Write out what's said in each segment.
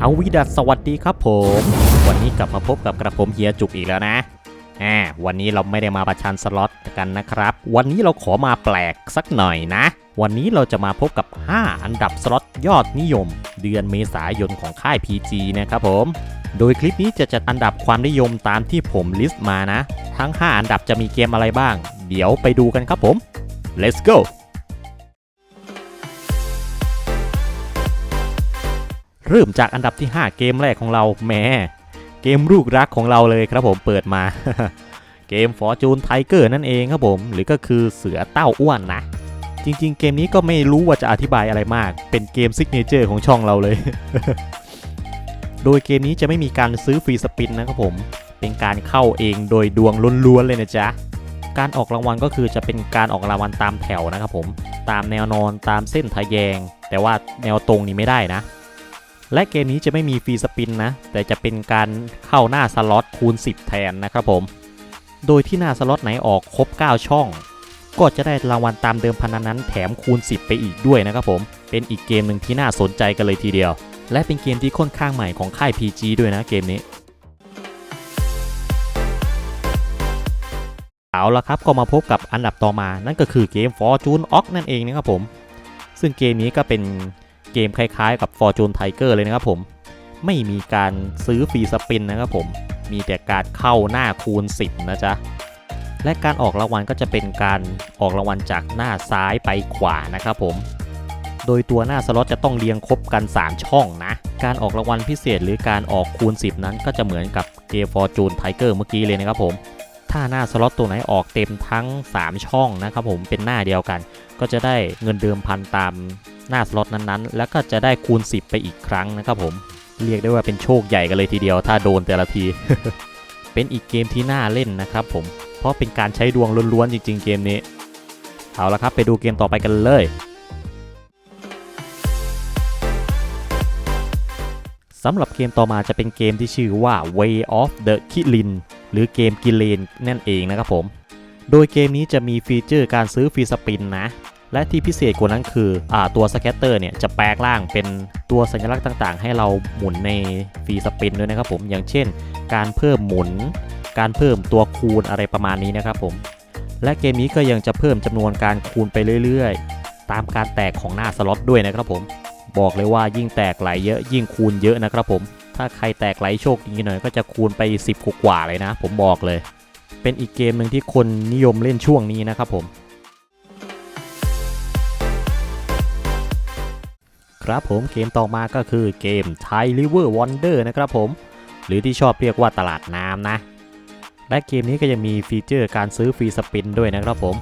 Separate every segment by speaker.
Speaker 1: เอาวิดัสสวัสดีครับผม วันนี้กลับมาพบกับกระผมเฮียจุกอีกแล้วนะอ่าวันนี้เราไม่ได้มาประชันสล็อตกันนะครับ วันนี้เราขอมาแปลกสักหน่อยนะ วันนี้เราจะมาพบกับ 5 อันดับสล็อตยอดนิยม เดือนเมษายนของค่าย PG นะครับผม โดยคลิปนี้จะจัดอันดับความนิยมตามที่ผมลิสต์มานะ ทั้ง 5 อันดับจะมีเกมอะไรบ้าง เดี๋ยวไปดูกันครับผม let's go เริ่มจากอันดับที่ 5 เกมแรกของเราแหมเกมลูกรักของเราเลยครับผมเปิดมา เกม Fortune Tiger นั่นเองครับผม หรือก็คือเสือเต้าอ้วนนะ จริงๆ เกมนี้ก็ไม่รู้ว่าจะอธิบายอะไรมาก เป็นเกมซิกเนเจอร์ของช่องเราเลย โดยเกมนี้จะไม่มีการซื้อฟรีสปินนะครับผม เป็นการเข้าเองโดยดวงล้วนๆเลยนะจ๊ะการออกรางวัลก็คือจะเป็นการออกรางวัลตามแถวนะครับผม ตามแนวนอนตามเส้นทะแยง แต่ว่าแนวตรงนี้ไม่ได้นะ และเกมนี้จะไม่มีฟรีสปินนะ แต่จะเป็นการเข้าหน้าสล็อตคูณ 10 แทนนะครับผม โดยที่หน้าสล็อตไหนออกครบ 9 ช่อง ก็จะได้รางวัลตามเดิมพันนั้นแถมคูณ 10 ไปอีกด้วยนะครับผม เป็นอีกเกมหนึ่งที่น่าสนใจกันเลยทีเดียว และเป็นเกมที่ค่อนข้างใหม่ของค่าย PG ด้วยนะเกมนี้เอาละครับก็มาพบกับอันดับต่อมานั่นก็คือเกม Fortune Ox นั่นเองนะครับผม ซึ่งเกมนี้ก็เป็น เกมคล้ายๆกับ Fortune Tiger เลยนะครับผม ไม่มีการซื้อฟรีสปินนะครับผม มีแต่การเข้าหน้าคูณ 10 นะจ๊ะ และการออกรางวัลก็จะเป็นการออกรางวัลจากหน้าซ้ายไปขวานะครับผม โดยตัวหน้าสล็อตจะต้องเรียงครบกัน 3 ช่องนะ การออกรางวัลพิเศษหรือการออกคูณ 10 นั้นก็จะเหมือนกับเกม Fortune Tiger เมื่อกี้เลยนะครับผมถ้าหน้าสล็อตตัวไหนออกเต็มทั้ง 3 ช่องนะครับผมเป็นหน้าเดียวกัน ก็จะได้เงินเดิมพันตาม หน้าสล็อตนั้นๆ แล้วก็จะได้คูณ 10 ไปอีกครั้งนะครับผม เรียกได้ว่าเป็นโชคใหญ่กันเลยทีเดียวถ้าโดนแต่ละที เป็นอีกเกมที่น่าเล่นนะครับผม เพราะเป็นการใช้ดวงล้วนๆจริง ๆ เกมนี้ เอาละครับไปดูเกมต่อไปกันเลยสำหรับเกมต่อมาจะเป็นเกมที่ชื่อว่า Way of the Kilin หรือเกมกิเลนนั่นเองนะครับผม โดยเกมนี้จะมีฟีเจอร์การซื้อฟรีสปินนะ และที่พิเศษกว่านั้นคืออตัวสแกตเตอร์เนี่ยจะแปลงร่างเป็นตัวสัญลักษณ์ต่างๆ ให้เราหมุนในฟรีสปินด้วยนะครับผมอย่างเช่น การเพิ่มหมุน การเพิ่มตัวคูณอะไรประมาณนี้นะครับผมและเกมนี้ก็ยังจะเพิ่มจำนวนการคูณไปเรื่อยๆ ตามการแตกของหน้าสล็อตด้วยนะครับผมบอกเลยว่ายิ่งแตกไหลเยอะยิ่งคูณเยอะนะครับผมถ้าใครแตกไหลโชคดีหน่อยก็จะคูณไป 10กว่าเลยนะ ผมบอกเลย เป็นอีกเกมหนึ่งที่คนนิยมเล่นช่วงนี้นะครับผม ครับผมเกมต่อมาก็คือเกม Thai River Wonder นะครับผม หรือที่ชอบเรียกว่าตลาดน้ำนะ และเกมนี้ก็จะมีฟีเจอร์การซื้อฟรีสปินด้วยนะครับผม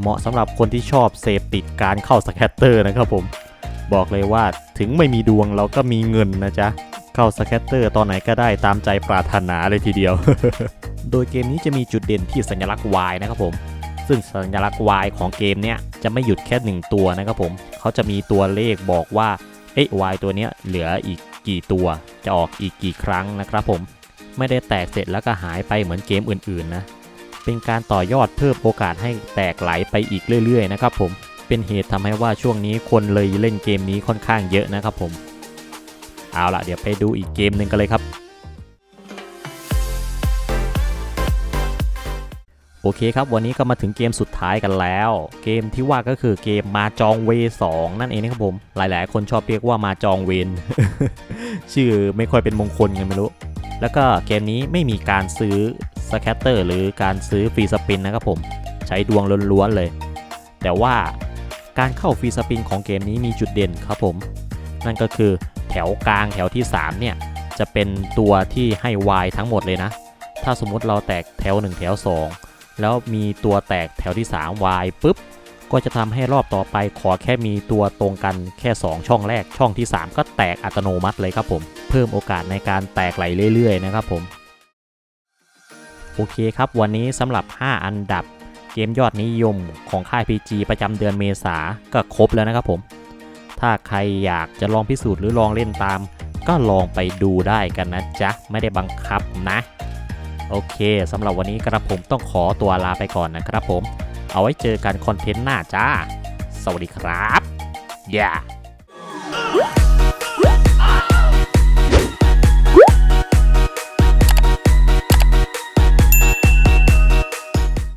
Speaker 1: เหมาะสำหรับคนที่ชอบเสพติดการเข้าสแคตเตอร์นะครับผม บอกเลยว่าถึงไม่มีดวงเราก็มีเงินนะจ๊ะ เข้าสแคตเตอร์ตอนไหนก็ได้ตามใจปรารถนาเลยทีเดียว โดยเกมนี้จะมีจุดเด่นที่สัญลักษณ์ Y นะครับผม ซึ่งสัญลักษณ์ Y ของเกมเนี้ยจะไม่หยุดแค่ 1 ตัวนะครับผมเขาจะมีตัวเลขบอกว่าเอ๊ะ Y ตัวเนี้ยเหลืออีกกี่ตัว จะออกอีกกี่ครั้งนะครับผม ไม่ได้แตกเสร็จแล้วก็หายไปเหมือนเกมอื่นๆนะเป็นการต่อยอดเพิ่มโอกาสให้แตกไหลไปอีกเรื่อยๆนะครับผมเป็นเหตุทำให้ว่าช่วงนี้คนเลยเล่นเกมนี้ค่อนข้างเยอะนะครับผม เอาล่ะเดี๋ยวไปดูอีกเกมหนึ่งกันเลยครับ อเคครับ วันนี้ก็มาถึงเกมสุดท้ายกันแล้ว เกมที่ว่าก็คือเกมมาจองเว2นั่นเองนะครับผม หลายๆ คนชอบเรียกว่ามาจองเวนชื่อไม่ค่อยเป็นมงคลไงไม่รู้ แล้วก็เกมนี้ไม่มีการซื้อสแคตเตอร์หรือการซื้อฟรีสปินนะครับผม ใช้ดวงล้วนๆเลย แต่ว่าการเข้าฟรีสปินของเกมนี้มีจุดเด่นครับผม นั่นก็คือแถวกลางแถวที่ 3 เนี่ย จะเป็นตัวที่ให้ Y ทั้งหมดเลยนะ ถ้าสมมุติเราแตกแถว 1 แถว 2 แล้วมีตัวแตกแถวที่ 3 Y ปุ๊บ ก็จะทำให้รอบต่อไปขอแค่มีตัวตรงกันแค่ 2 ช่องแรกช่องที่ 3 ก็แตกอัตโนมัติเลยครับผม เพิ่มโอกาสในการแตกไหลเรื่อยๆนะครับผม โอเคครับวันนี้สำหรับ 5 อันดับเกมยอดนิยมของค่าย PG ประจำเดือนเมษาก็ครบแล้วนะครับผม ถ้าใครอยากจะลองพิสูจน์หรือลองเล่นตาม ก็ลองไปดูได้กันนะจ๊ะไม่ได้บังคับนะ โอเคสำหรับวันนี้กระผมต้องขอตัวลาไปก่อนนะครับผม เอาไว้เจอกันคอนเทนต์หน้าจ้า สวัสดีครับ อย่า yeah.